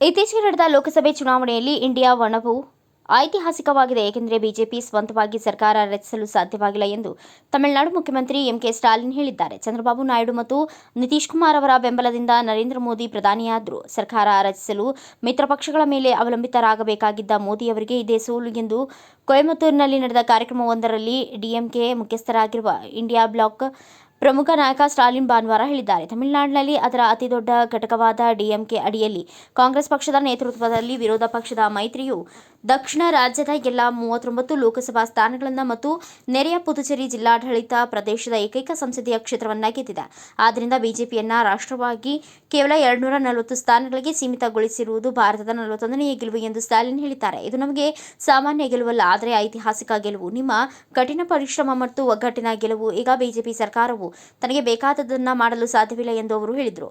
ಇತ್ತೀಚೆಗೆ ನಡೆದ ಲೋಕಸಭೆ ಚುನಾವಣೆಯಲ್ಲಿ ಇಂಡಿಯಾ ಒಣವು ಐತಿಹಾಸಿಕವಾಗಿದೆ, ಏಕೆಂದರೆ ಬಿಜೆಪಿ ಸ್ವಂತವಾಗಿ ಸರ್ಕಾರ ರಚಿಸಲು ಸಾಧ್ಯವಾಗಿಲ್ಲ ಎಂದು ತಮಿಳುನಾಡು ಮುಖ್ಯಮಂತ್ರಿ ಎಂಕೆ ಸ್ಟಾಲಿನ್ ಹೇಳಿದ್ದಾರೆ. ಚಂದ್ರಬಾಬು ನಾಯ್ಡು ಮತ್ತು ನಿತೀಶ್ ಕುಮಾರ್ ಅವರ ಬೆಂಬಲದಿಂದ ನರೇಂದ್ರ ಮೋದಿ ಪ್ರಧಾನಿಯಾದರು. ಸರ್ಕಾರ ರಚಿಸಲು ಮಿತ್ರ ಪಕ್ಷಗಳ ಮೇಲೆ ಅವಲಂಬಿತರಾಗಬೇಕಾಗಿದ್ದ ಮೋದಿ ಅವರಿಗೆ ಇದೇ ಸೋಲು ಎಂದು ಕೊಯಮತ್ತೂರಿನಲ್ಲಿ ನಡೆದ ಕಾರ್ಯಕ್ರಮವೊಂದರಲ್ಲಿ ಡಿಎಂಕೆ ಮುಖ್ಯಸ್ಥರಾಗಿರುವ ಇಂಡಿಯಾ ಬ್ಲಾಕ್ ಪ್ರಮುಖ ನಾಯಕ ಸ್ಟಾಲಿನ್ ಭಾನುವಾರ ಹೇಳಿದ್ದಾರೆ. ತಮಿಳುನಾಡಿನಲ್ಲಿ ಅದರ ಅತಿದೊಡ್ಡ ಘಟಕವಾದ ಡಿಎಂಕೆ ಅಡಿಯಲ್ಲಿ ಕಾಂಗ್ರೆಸ್ ಪಕ್ಷದ ನೇತೃತ್ವದಲ್ಲಿ ವಿರೋಧ ಪಕ್ಷದ ಮೈತ್ರಿಯು ದಕ್ಷಿಣ ರಾಜ್ಯದ ಎಲ್ಲ ಮೂವತ್ತೊಂಬತ್ತು ಲೋಕಸಭಾ ಸ್ಥಾನಗಳನ್ನು ಮತ್ತು ನೆರೆಯ ಪುದುಚೇರಿ ಜಿಲ್ಲಾಡಳಿತ ಪ್ರದೇಶದ ಏಕೈಕ ಸಂಸದೀಯ ಕ್ಷೇತ್ರವನ್ನ ಗೆದ್ದಿದೆ. ಆದ್ದರಿಂದ ಬಿಜೆಪಿಯನ್ನ ರಾಷ್ಟ್ರವಾಗಿ ಕೇವಲ ಎರಡುನೂರ ನಲವತ್ತು ಸ್ಥಾನಗಳಿಗೆ ಸೀಮಿತಗೊಳಿಸಿರುವುದು ಭಾರತದ ನಲವತ್ತೊಂದನೆಯ ಗೆಲುವು ಎಂದು ಸ್ಟಾಲಿನ್ ಹೇಳಿದ್ದಾರೆ. ಇದು ನಮಗೆ ಸಾಮಾನ್ಯ ಗೆಲುವಲ್ಲ, ಆದರೆ ಐತಿಹಾಸಿಕ ಗೆಲುವು. ನಿಮ್ಮ ಕಠಿಣ ಪರಿಶ್ರಮ ಮತ್ತು ಒಗ್ಗಟ್ಟಿನ ಗೆಲುವು, ಈಗ ಬಿಜೆಪಿ ಸರ್ಕಾರವು ತನಗೆ ಬೇಕಾದದನ್ನ ಮಾಡಲು ಸಾಧ್ಯವಿಲ್ಲ ಎಂದು ಅವರು ಹೇಳಿದರು.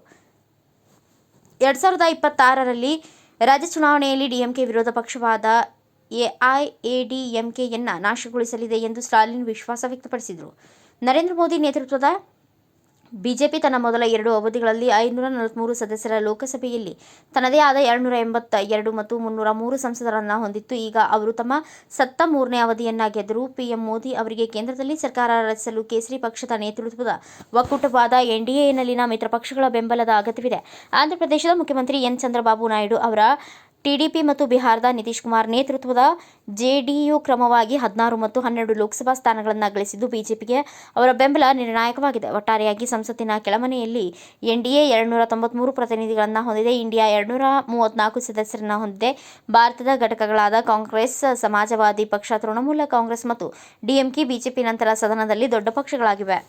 ಎರಡ್ ಸಾವಿರದ ಇಪ್ಪತ್ತಾರರಲ್ಲಿ ರಾಜ್ಯ ಚುನಾವಣೆಯಲ್ಲಿ ಡಿಎಂಕೆ ವಿರೋಧ ಪಕ್ಷವಾದ ಎಐಎಡಿಎಂಕೆಯನ್ನ ನಾಶಗೊಳಿಸಲಿದೆ ಎಂದು ಸ್ಟಾಲಿನ್ ವಿಶ್ವಾಸ ವ್ಯಕ್ತಪಡಿಸಿದರು. ನರೇಂದ್ರ ಮೋದಿ ನೇತೃತ್ವದ ಬಿಜೆಪಿ ತನ್ನ ಮೊದಲ ಎರಡು ಅವಧಿಗಳಲ್ಲಿ ಐನೂರ ನಲವತ್ತ್ಮೂರು ಸದಸ್ಯರ ಲೋಕಸಭೆಯಲ್ಲಿ ತನ್ನದೇ ಆದ ಎರಡುನೂರ ಎಂಬತ್ತ ಎರಡು ಮತ್ತು ಮುನ್ನೂರ ಮೂರು ಸಂಸದರನ್ನು ಹೊಂದಿತ್ತು. ಈಗ ಅವರು ತಮ್ಮ ಸತ್ತ ಮೂರನೇ ಅವಧಿಯನ್ನ ಗೆದ್ದರು ಪಿಎಂ ಮೋದಿ ಅವರಿಗೆ ಕೇಂದ್ರದಲ್ಲಿ ಸರ್ಕಾರ ರಚಿಸಲು ಕೇಸರಿ ಪಕ್ಷದ ನೇತೃತ್ವದ ಒಕ್ಕೂಟವಾದ ಎನ್ಡಿಎನಲ್ಲಿನ ಮಿತ್ರ ಪಕ್ಷಗಳ ಬೆಂಬಲದ ಅಗತ್ಯವಿದೆ. ಆಂಧ್ರಪ್ರದೇಶದ ಮುಖ್ಯಮಂತ್ರಿ ಎನ್. ಚಂದ್ರಬಾಬು ನಾಯ್ಡು ಅವರ ಟಿಡಿಪಿ ಮತ್ತು ಬಿಹಾರದ ನಿತೀಶ್ ಕುಮಾರ್ ನೇತೃತ್ವದ ಜೆಡಿಯು ಕ್ರಮವಾಗಿ ಹದಿನಾರು ಮತ್ತು ಹನ್ನೆರಡು ಲೋಕಸಭಾ ಸ್ಥಾನಗಳನ್ನು ಗಳಿಸಿದ್ದು ಬಿಜೆಪಿಗೆ ಅವರ ಬೆಂಬಲ ನಿರ್ಣಾಯಕವಾಗಿದೆ. ಒಟ್ಟಾರೆಯಾಗಿ ಸಂಸತ್ತಿನ ಕೆಳಮನೆಯಲ್ಲಿ ಎನ್ಡಿಎ ಎರಡುನೂರ ತೊಂಬತ್ಮೂರು ಪ್ರತಿನಿಧಿಗಳನ್ನು ಹೊಂದಿದೆ. ಇಂಡಿಯಾ ಎರಡುನೂರ ಮೂವತ್ನಾಲ್ಕು ಸದಸ್ಯರನ್ನು ಹೊಂದಿದೆ. ಭಾರತದ ಘಟಕಗಳಾದ ಕಾಂಗ್ರೆಸ್, ಸಮಾಜವಾದಿ ಪಕ್ಷ, ತೃಣಮೂಲ ಕಾಂಗ್ರೆಸ್ ಮತ್ತು ಡಿಎಂಕೆ, ಬಿಜೆಪಿ ನಂತರ ಸದನದಲ್ಲಿ ದೊಡ್ಡ ಪಕ್ಷಗಳಾಗಿವೆ.